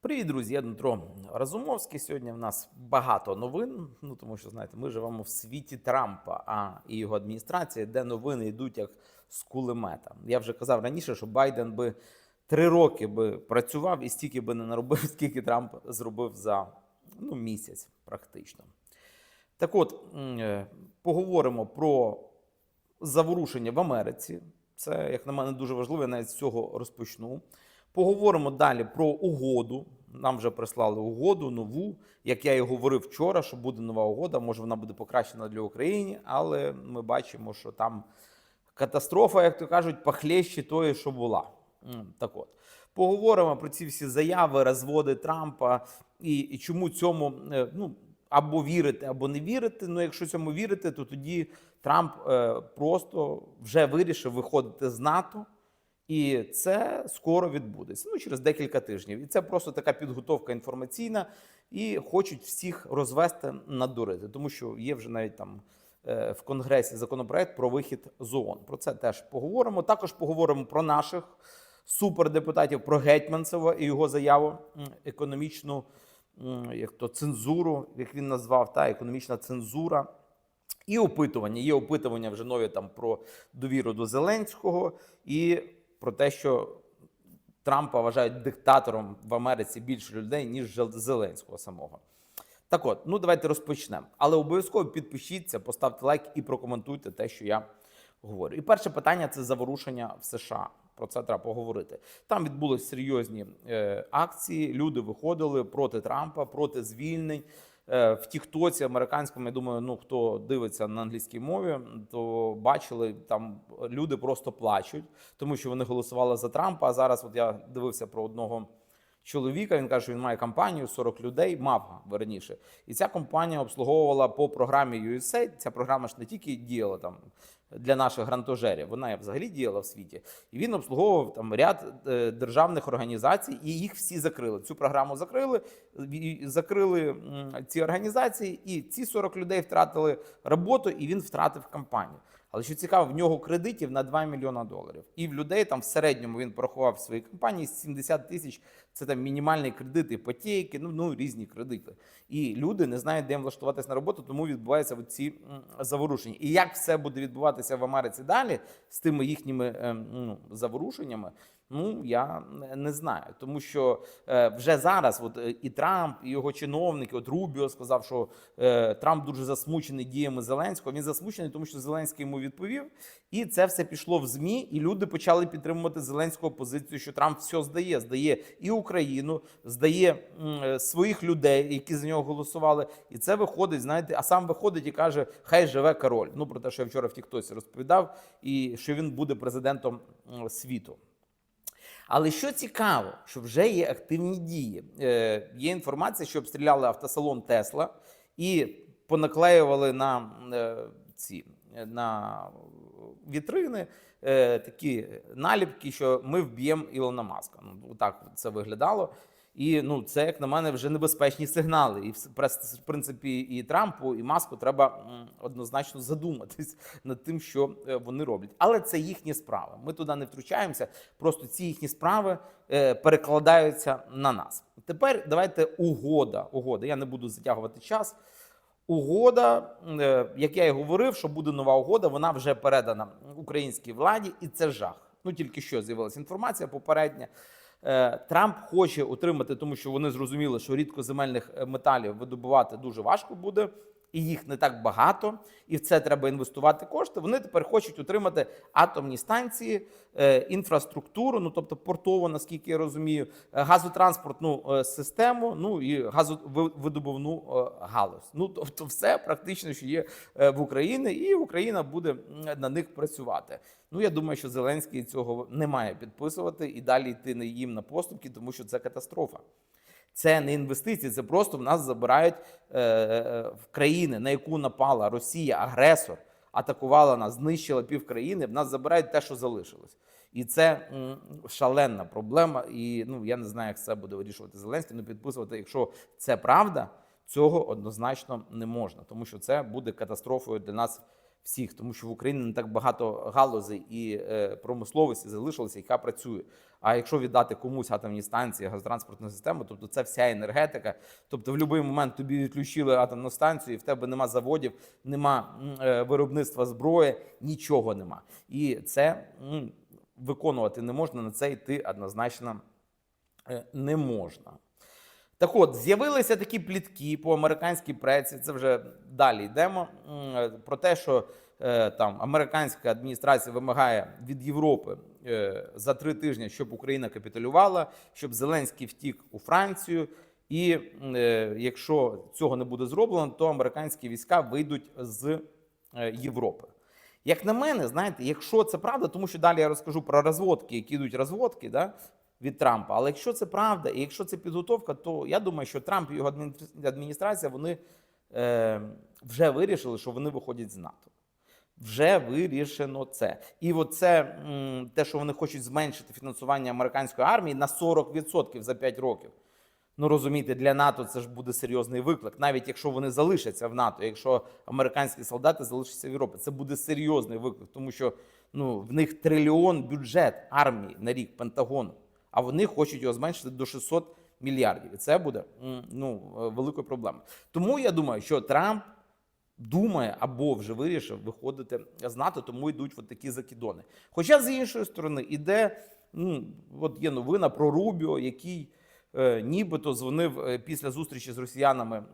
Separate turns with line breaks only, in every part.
Привіт, друзі! Я Дмитро Разумовський. Сьогодні в нас багато новин. Ну тому що знаєте, ми живемо в світі Трампа, а і його адміністрації, де новини йдуть як з кулемета. Я вже казав раніше, що Байден би три роки би працював і стільки би не наробив, скільки Трамп зробив за ну, місяць, практично. Так от е, поговоримо про заворушення в Америці. Це, як на мене, дуже важливо. Я навіть з цього розпочну. Поговоримо далі про угоду. Нам вже прислали угоду нову. Як я і говорив вчора, що буде нова угода. Може, вона буде покращена для України, але ми бачимо, що там катастрофа, як то кажуть, похлеще тої, що була. Так от. Поговоримо про ці всі заяви, розводи Трампа і, і чому цьому е, ну, або вірити, або не вірити. Ну, якщо цьому вірити, то тоді Трамп е, просто вже вирішив виходити з НАТО. І це скоро відбудеться. Ну, через декілька тижнів. І це просто така підготовка інформаційна, і хочуть всіх розвести надурити, тому що є вже навіть там е, в Конгресі законопроект про вихід з ООН. Про це теж поговоримо. Також поговоримо про наших супердепутатів, про Гетьманцева і його заяву економічну як то цензуру, як він назвав, та економічна цензура. І опитування. Є опитування вже нові там про довіру до Зеленського і про те, що Трампа вважають диктатором в Америці більше людей, ніж Зеленського самого. Так от, ну давайте розпочнемо. Але обов'язково підпишіться, поставте лайк і прокоментуйте те, що я говорю. І перше питання це заворушення в США. Про це треба поговорити. Там відбулись серйозні е, акції. Люди виходили проти Трампа, проти звільнень. Е, в Тіктоці американському, я думаю, ну хто дивиться на англійській мові, то бачили там люди просто плачуть, тому що вони голосували за Трампа. А зараз, от я дивився про одного чоловіка. Він каже, що він має компанію 40 людей, мав верніше. І ця компанія обслуговувала по програмі USAID. Ця програма ж не тільки діяла там для наших грантожерів, вона взагалі діяла в світі. І він обслуговував там ряд е, державних організацій, і їх всі закрили. Цю програму закрили, закрили ці організації, і ці 40 людей втратили роботу, і він втратив компанію. Але що цікаво, в нього кредитів на 2 мільйона доларів. І в людей там в середньому він порахував в своїй компанії 70 тисяч. Це там мінімальний кредит, іпотеки, ну, ну різні кредити. І люди не знають, де їм влаштуватися на роботу, тому відбуваються ці заворушення. І як все буде відбуватися в Америці далі з тими їхніми ем, ну, заворушеннями, ну я не знаю. Тому що е, вже зараз, от е, і Трамп, і його чиновники, от Рубіо сказав, що е, Трамп дуже засмучений діями Зеленського. Він засмучений, тому що Зеленський йому відповів. І це все пішло в ЗМІ, і люди почали підтримувати Зеленського позицію, що Трамп все здає, здає і Україну, здає своїх людей, які за нього голосували. І це виходить, знаєте, а сам виходить і каже: Хай живе король. Ну про те, що я вчора в Тіктосі розповідав, і що він буде президентом світу. Але що цікаво, що вже є активні дії. Е, є інформація, що обстріляли автосалон Тесла і понаклеювали на е, ці е, на вітрини е, такі наліпки, що ми вб'ємо Ілона Маска. Ну так це виглядало. І ну, це, як на мене, вже небезпечні сигнали. І в принципі, і Трампу, і Маску треба однозначно задуматись над тим, що е, вони роблять. Але це їхні справи. Ми туди не втручаємося. Просто ці їхні справи е, перекладаються на нас. Тепер давайте угода. Угода. Я не буду затягувати час. Угода, е, як я і говорив, що буде нова угода, вона вже передана українській владі, і це жах. Ну тільки що з'явилася інформація попередня. Е, Трамп хоче отримати, тому що вони зрозуміли, що рідкоземельних е, металів видобувати дуже важко буде, і їх не так багато, і в це треба інвестувати кошти. Вони тепер хочуть отримати атомні станції, е, інфраструктуру, ну тобто портову, наскільки я розумію, е, газотранспортну е, систему, ну і газовидобувну галузь. Ну тобто, все практично, що є в Україні, і Україна буде на них працювати. Ну я думаю, що Зеленський цього не має підписувати і далі йти не їм на поступки, тому що це катастрофа. Це не інвестиції, це просто в нас забирають е, е, в країни, на яку напала Росія, агресор, атакувала нас, знищила пів країни. В нас забирають те, що залишилось. І це м, шаленна проблема. І ну я не знаю, як це буде вирішувати Зеленський. Ну підписувати, якщо це правда, цього однозначно не можна, тому що це буде катастрофою для нас всіх, тому що в Україні не так багато галузей і е, промисловості залишилося, яка працює. А якщо віддати комусь атомні станції, газотранспортну систему, тобто це вся енергетика. Тобто, в будь-який момент тобі відключили атомну станцію, і в тебе нема заводів, нема е, виробництва зброї, нічого нема. І це виконувати не можна. На це йти однозначно е, не можна. Так от, з'явилися такі плітки по американській преці. Це вже далі йдемо. е, Про те, що е, там американська адміністрація вимагає від Європи е, за три тижні, щоб Україна капітулювала, щоб Зеленський втік у Францію. І е, якщо цього не буде зроблено, то американські війська вийдуть з е, Європи. Як на мене, знаєте, якщо це правда, тому що далі я розкажу про розводки, які йдуть розводки да, від Трампа. Але якщо це правда, і якщо це підготовка, то я думаю, що Трамп і його адміністр- адміністрація вони е, вже вирішили, що вони виходять з НАТО. Вже вирішено це. І оце те, що вони хочуть зменшити фінансування американської армії на 40% за 5 років. Ну розумієте, для НАТО це ж буде серйозний виклик, навіть якщо вони залишаться в НАТО, якщо американські солдати залишаться в Європі, це буде серйозний виклик, тому що ну в них трильйон бюджет армії на рік Пентагону, а вони хочуть його зменшити до 600 мільярдів. І це буде ну е, великою проблемою. Тому я думаю, що Трамп думає або вже вирішив виходити з НАТО, тому йдуть от такі закидони. Хоча з іншої сторони іде, ну, от є новина про Рубіо, який нібито дзвонив е, після зустрічі з росіянами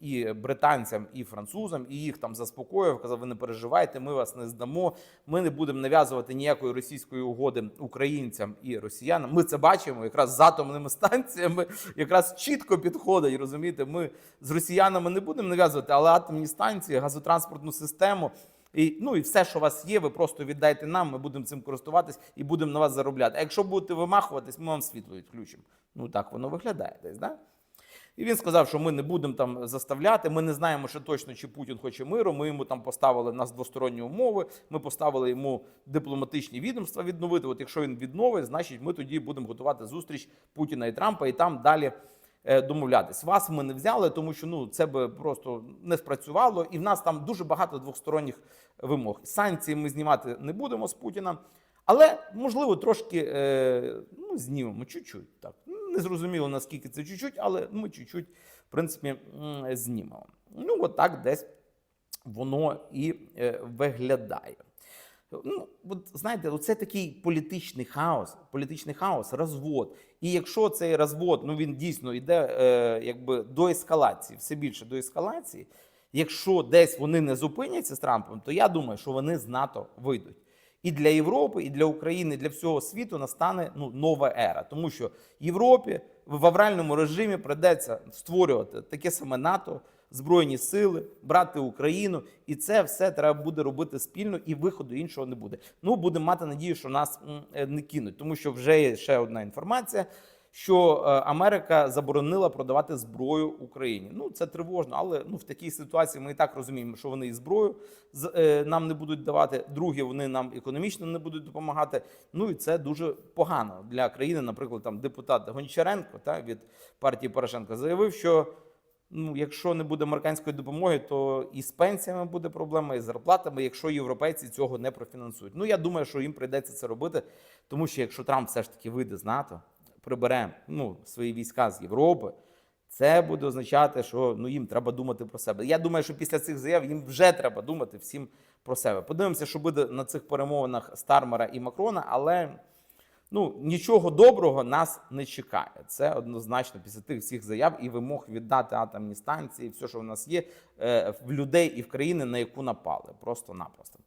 і британцям, і французам, і їх там заспокоїв, казав: ви не переживайте, ми вас не здамо. Ми не будемо нав'язувати ніякої російської угоди українцям і росіянам. Ми це бачимо якраз з атомними станціями, якраз чітко підходить. Розумієте, ми з росіянами не будемо нав'язувати, але атомні станції, газотранспортну систему. І, ну і все, що у вас є, ви просто віддайте нам, ми будемо цим користуватись і будемо на вас заробляти. А якщо будете вимахуватись, ми вам світло відключимо. Ну так воно виглядає десь, да? І він сказав, що ми не будемо там заставляти. Ми не знаємо, що точно чи Путін хоче миру. Ми йому там поставили нас двосторонні умови. Ми поставили йому дипломатичні відомства відновити. От якщо він відновить, значить ми тоді будемо готувати зустріч Путіна і Трампа, і там далі домовлятись. Вас ми не взяли, тому що ну це би просто не спрацювало, і в нас там дуже багато двосторонніх вимог. Санкції ми знімати не будемо з Путіна. Але можливо трошки е, ну, знімемо чуть-чуть. Так не зрозуміло наскільки це чуть-чуть, але ми чуть-чуть, в принципі, знімемо. Ну, от так десь воно і е, виглядає. Ну, от знаєте, оце такий політичний хаос, політичний хаос, розвод. І якщо цей розвод, ну він дійсно йде е, якби до ескалації, все більше до ескалації. Якщо десь вони не зупиняться з Трампом, то я думаю, що вони з НАТО вийдуть. І для Європи, і для України, і для всього світу настане ну, нова ера. Тому що Європі в авральному режимі придеться створювати таке саме НАТО, збройні сили, брати Україну, і це все треба буде робити спільно, і виходу іншого не буде. Ну будемо мати надію, що нас е, не кинуть, тому що вже є ще одна інформація. Що е, Америка заборонила продавати зброю Україні. Ну це тривожно, але ну в такій ситуації ми і так розуміємо, що вони і зброю е, нам не будуть давати. Друге, вони нам економічно не будуть допомагати. Ну і це дуже погано для країни. Наприклад, там депутат Гончаренко та від партії Порошенка заявив, що ну, якщо не буде американської допомоги, то і з пенсіями буде проблема, і з зарплатами, якщо європейці цього не профінансують. Ну я думаю, що їм прийдеться це робити, тому що якщо Трамп все ж таки вийде з НАТО, прибере ну, свої війська з Європи. Це буде означати, що ну їм треба думати про себе. Я думаю, що після цих заяв їм вже треба думати всім про себе. Подивимося, що буде на цих перемовинах Стармера і Макрона, але ну нічого доброго нас не чекає. Це однозначно після тих всіх заяв і вимог віддати атомні станції, все, що в нас є, е, в людей і в країни, на яку напали. Просто-напросто.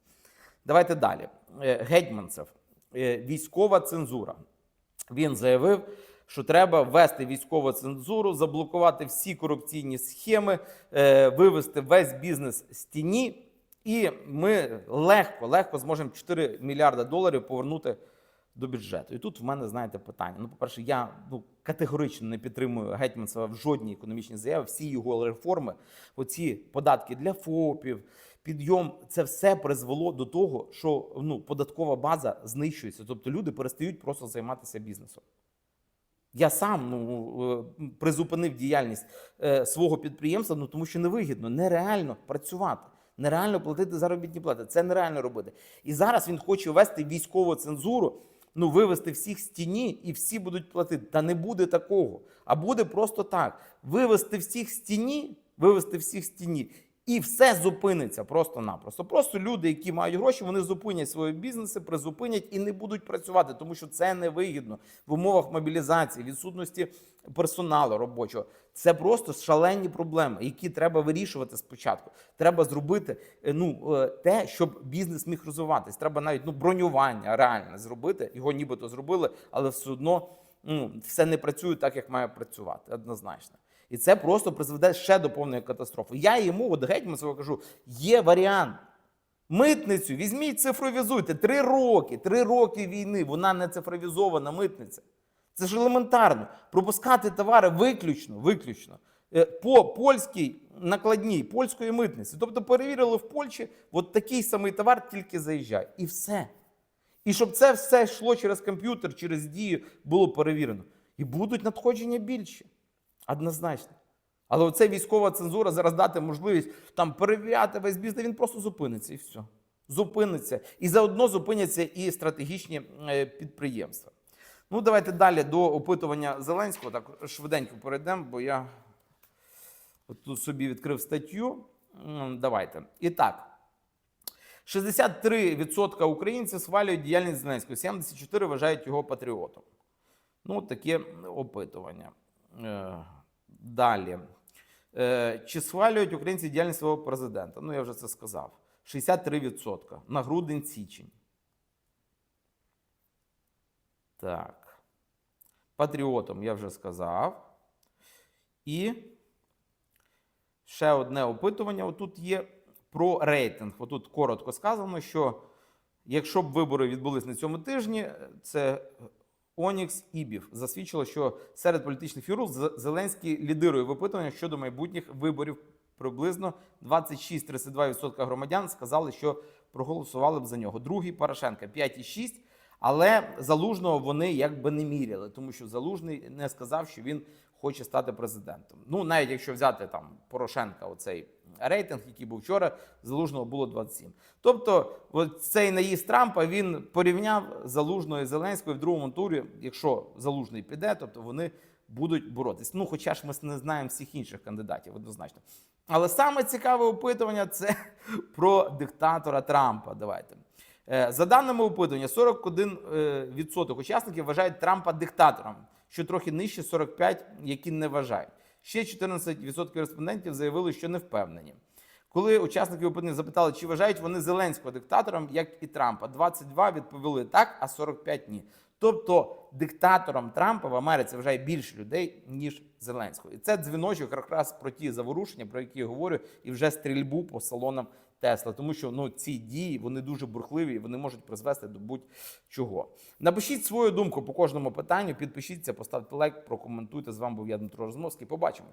Давайте далі. Е, Гетьманцев, Е, військова цензура. Він заявив, що треба ввести військову цензуру, заблокувати всі корупційні схеми, вивести весь бізнес з тіні, і ми легко, легко зможемо 4 мільярди доларів повернути до бюджету. І тут в мене, знаєте, питання. Ну, по-перше, я ну, категорично не підтримую Гетьманцева в жодній економічній заяві. Всі його реформи, оці податки для ФОПів, підйом, це все призвело до того, що ну, податкова база знищується. Тобто люди перестають просто займатися бізнесом. Я сам ну, е, призупинив діяльність е, свого підприємства, ну тому що невигідно, нереально працювати. Нереально платити заробітні плати. Це нереально робити. І зараз він хоче ввести військову цензуру, ну вивести всіх з тіні, і всі будуть платити. Та не буде такого. А буде просто так: вивести всіх з тіні, вивести всіх з тіні. І все зупиниться просто-напросто. Просто люди, які мають гроші, вони зупинять свої бізнеси, призупинять і не будуть працювати, тому що це невигідно в умовах мобілізації, відсутності персоналу робочого. Це просто шалені проблеми, які треба вирішувати спочатку. Треба зробити е, ну, е, те, щоб бізнес міг розвиватись. Треба навіть ну, бронювання реальне зробити. Його нібито зробили, але все одно ну, все не працює так, як має працювати, однозначно. І це просто призведе ще до повної катастрофи. Я йому, от гетьманцево кажу, є варіант. Митницю візьміть, цифровізуйте. Три роки, три роки війни, вона не цифровізована митниця. Це ж елементарно. Пропускати товари виключно, виключно е, по польській накладній польської митниці. Тобто перевірили в Польщі, от такий самий товар тільки заїжджає. І все. І щоб це все йшло через комп'ютер, через дію, було перевірено. І будуть надходження більші. Однозначно. Але оце військова цензура зараз дати можливість там перевіряти весь бізнес, він просто зупиниться і все. Зупиниться. І заодно зупиняться і стратегічні е, підприємства. Ну, давайте далі до опитування Зеленського. Так швиденько перейдемо, бо я тут собі відкрив статтю. Давайте. І так. 63% українців схвалюють діяльність Зеленського, 74% вважають його патріотом. Ну, таке опитування. Далі. Е, Чи схвалюють українці діяльність свого президента? Ну, я вже це сказав. 63% на грудень-січень. Так. Патріотом я вже сказав. І ще одне опитування. Отут є про рейтинг. Отут коротко сказано, що якщо б вибори відбулись на цьому тижні, це Онікс Ібів засвідчило, що серед політичних фігур Зеленський лідирує в опитуваннях щодо майбутніх виборів. Приблизно 26-32% громадян сказали, що проголосували б за нього. Другий Порошенка 5,6%. Але залужного вони якби не міряли, тому що залужний не сказав, що він хоче стати президентом. Ну, навіть якщо взяти там Порошенка, оцей рейтинг, який був вчора, залужного було 27. Тобто, цей наїзд Трампа він порівняв залужного і в другому турі, якщо залужний піде, тобто вони будуть боротись. Ну, хоча ж ми не знаємо всіх інших кандидатів, однозначно. Але саме цікаве опитування це про диктатора Трампа. Давайте. Е, За даними опитування, 41% учасників вважають Трампа диктатором, що трохи нижче 45%, які не вважають. Ще 14% респондентів заявили, що не впевнені. Коли учасники опитування запитали, чи вважають вони Зеленського диктатором, як і Трампа, 22 відповіли так, а 45 ні. Тобто диктатором Трампа в Америці вважає більше людей, ніж Зеленського. І це дзвіночок якраз про ті заворушення, про які я говорю, і вже стрільбу по салонам Тесла. Тому що ну, ці дії вони дуже бурхливі і вони можуть призвести до будь-чого. Напишіть свою думку по кожному питанню, підпишіться, поставте лайк, прокоментуйте. З вами був я Дмитро Розмовський. Побачимось.